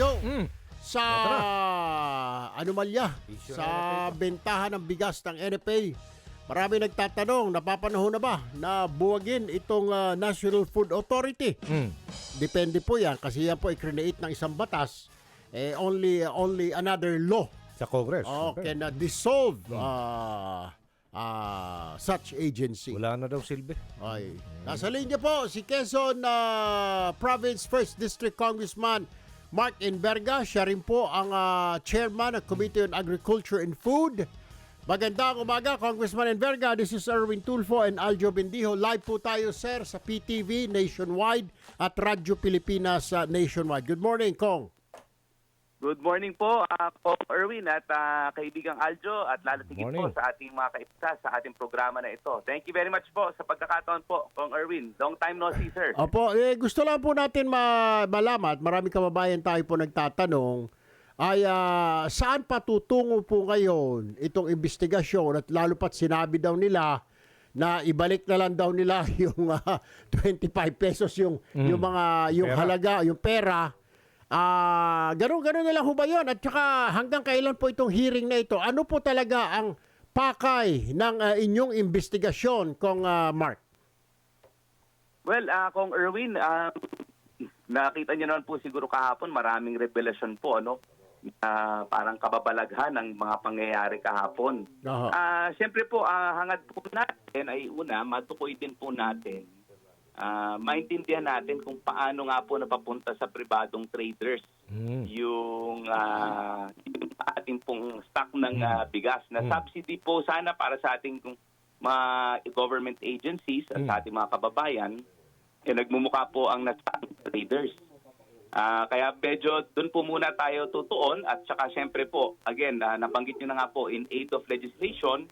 Joe, Mm. sa anomalya Issue sa ng NFA bentahan ng bigas ng NFA. Marami nagtatanong, napapanahon na ba na buwagin itong ah, National Food Authority? Mm. Depende po yan kasi yan po i-create ng isang batas. Eh, only only another law Sa Congress. oh, Okay. can ah, dissolve ah, ah, such agency. Wala na daw silbi. Ay. Nasa linya po si Quezon ah, Province 1st District Congressman Mark Enverga. Siya rin po ang ah, chairman ng Committee on Agriculture and Food. Magandang umaga, Congressman Enverga. This is Erwin Tulfo and Aljo Bendijo. Live po tayo, sir, sa PTV Nationwide at Radyo Pilipinas ah, Nationwide. Good morning, Kong. Good morning po, uh, po Erwin at ah, kaibigang Aljo at lalo tigit po sa ating mga kaipsa sa ating programa na ito. Thank you very much po sa pagkakataon po, Kong Erwin. Long time no see, sir. Opo, eh, gusto lang po natin ma- malaman, marami kababayan tayo po nagtatanong, ay ah, saan patutungo po ngayon itong investigasyon at lalo pat sinabi daw nila na ibalik na lang daw nila yung ah, 25 pesos yung yung mga yung Pera. halaga, yung pera. Ah, ganun ganun na lang ho ba 'yon? At saka hanggang kailan po itong hearing na ito? Ano po talaga ang pakay ng ah, inyong investigasyon kong ah, Mark? Well, ah, Kong Erwin, ah, nakita niyo naman po siguro kahapon maraming revelasyon po, ano? Ah, parang kababalaghan ng mga pangyayari kahapon. Aha. Ah, siyempre po, ah, hangad po natin ay una, matukoy din po natin. Ah, maintindihan natin kung paano nga po napapunta sa pribadong traders Mm. yung, ah, yung ating pong stock ng ah, bigas na Mm. subsidy po sana para sa ating kung mga government agencies at Mm. sa ating mga kababayan eh nagmumukha po ang nasang traders. Ah, kaya medyo doon po muna tayo tutuon at saka syempre po again ah, nabanggit niyo na nga po in aid of legislation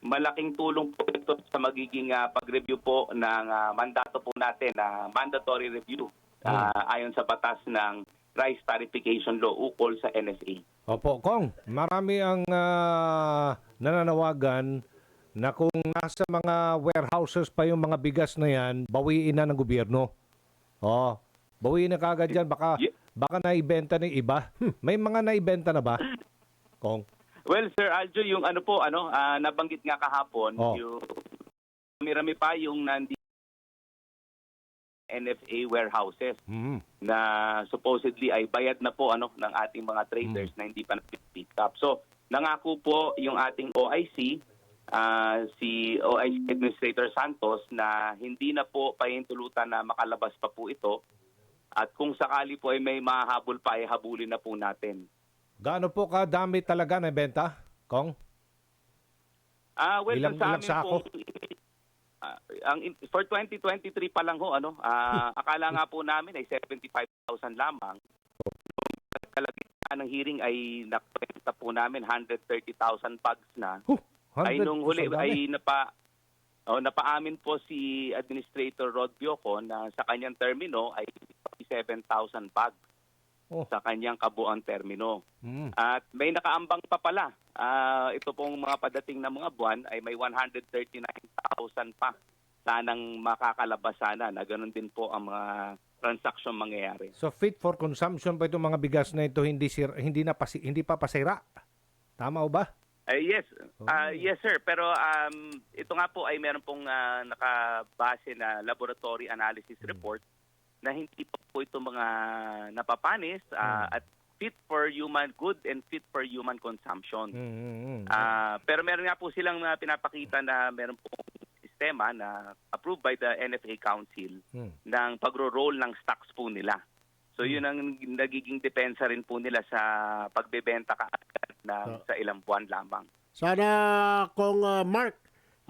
malaking tulong po ito sa magiging ah, pag-review po ng ah, mandato po natin na mandatory review ah, ayon sa batas ng rice tarification law ukol sa NSA. Opo, Kong, marami ang ah, nananawagan na kung nasa mga warehouses pa yung mga bigas na yan, bawiin na ng gobyerno. Oh, bawiin na kagad yan. Baka, baka naibenta ng iba. May mga naibenta na ba, Kong? Well, Sir Aljo, yung ano po, ano, ah, nabanggit nga kahapon, Oh. yung marami pa yung nandi NFA warehouses Mm. na supposedly ay bayad na po ano ng ating mga traders na hindi pa na-pick up. So, nangako po yung ating OIC ah, si OIC Administrator Santos na hindi na po pahintulutan na makalabas pa po ito at kung sakali po ay may mahabol pa ay habulin na po natin. Gaano po kadami talaga na benta, Kong? Ah, well, Ilang- sa ilang amin sako? pong- ah, ang in- for 2023 pa lang ho ano, ah, akala nga po namin ay 75,000 lamang. Kalagitnaan ng hearing ay nakwenta po namin 130,000 bags na. Huh, Ay 100 nung huli ay napa oh, napaamin po si Administrator Rod Bioco na sa kanyang termino ay 47,000 bags Oh. sa kanyang kabuang termino. Mm. At may nakaambang pa pala. Ah, ito pong mga padating na mga buwan ay may 139,000 pa sanang makakalabas sana na ganun din po ang mga transaction mangyayari. So fit for consumption pa itong mga bigas na ito hindi sir, hindi na pasi, hindi pa pasira. Tama o ba? Eh, yes. Oh. Ah, yes sir, pero um, ito nga po ay meron pong ah, nakabase na laboratory analysis report na hindi pa po ito mga napapanis ah, at fit for human good and fit for human consumption. Mm, mm, mm. Ah, pero meron nga po silang uh, pinapakita na meron po sistema na approved by the NFA Council Mm. ng pagro-roll ng stocks po nila. So yun ang nagiging depensa rin po nila sa pagbebenta kaagad ng Ah. sa ilang buwan lamang. Sana kung ah, Mark,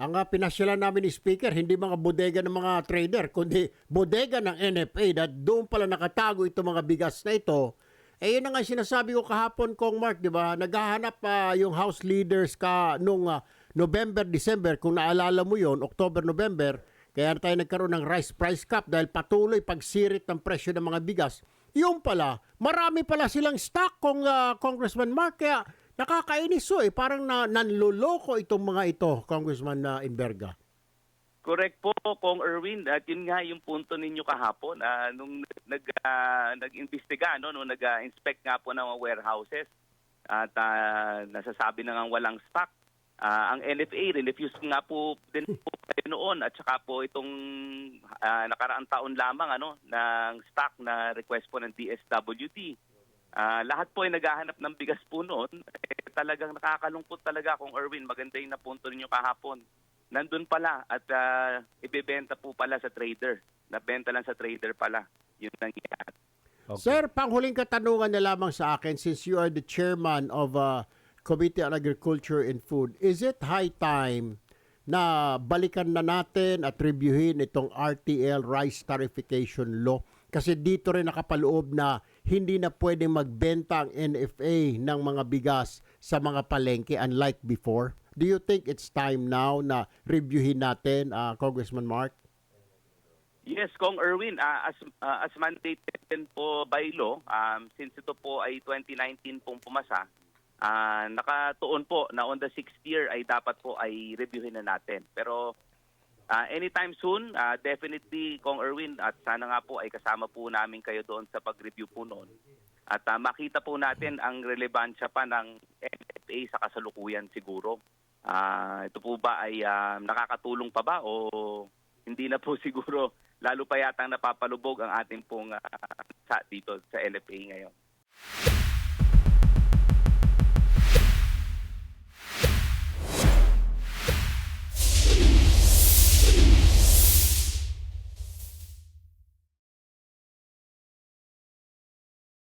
ang uh, pinasyalan namin ni speaker, hindi mga bodega ng mga trader, kundi bodega ng NFA na doon pala nakatago itong mga bigas na ito. Eh yun na nga sinasabi ko kahapon kong Mark, di ba? Naghahanap pa yung house leaders ka nung ah, November, December, kung naalala mo yon October, November, kaya tayo nagkaroon ng rice price cap dahil patuloy pagsirit ng presyo ng mga bigas. Yung pala, marami pala silang stock kong ah, Congressman Mark, kaya Nakakainis so eh. Parang na, nanloloko itong mga ito, Congressman na Inverga. Correct po, Kong Erwin. At yun nga yung punto ninyo kahapon. ah, nung nag, ah, nag-imbestiga, no, nung nag-inspect nga po ng mga warehouses at ah, nasasabi na nga walang stock. Ah, ang NFA, refuse nga po din po kayo noon at saka po itong ah, nakaraang taon lamang ano, ng stock na request po ng DSWD. Ah, lahat po ay naghahanap ng bigas po noon. Eh, talagang nakakalungkot talaga kung Erwin, maganda yung napunto ninyo kahapon. Nandun pala at ah, ibebenta po pala sa trader. Nabenta lang sa trader pala. Yun nangyari. Okay. Sir, panghuling katanungan na lamang sa akin since you are the chairman of uh, Committee on Agriculture and Food. Is it high time na balikan na natin at reviewin itong RTL Rice Tarification Law? Kasi dito rin nakapaloob na hindi na pwedeng magbenta ang NFA ng mga bigas sa mga palengke unlike before. Do you think it's time now na reviewin natin, uh, Congressman Mark? Yes, Kong Erwin, ah, as, ah, as mandated po by law, um, since ito po ay 2019 pong pumasa, ah, nakatuon po na on the sixth year ay dapat po ay reviewin na natin. Pero ah, anytime soon, ah, definitely Kong Erwin at sana nga po ay kasama po namin kayo doon sa pag-review po noon. At ah, makita po natin ang relevansya pa ng NFA sa kasalukuyan siguro. Ah, ito po ba ay ah, nakakatulong pa ba o hindi na po siguro lalo pa yatang napapalubog ang ating pong ah, sa dito sa NFA ngayon.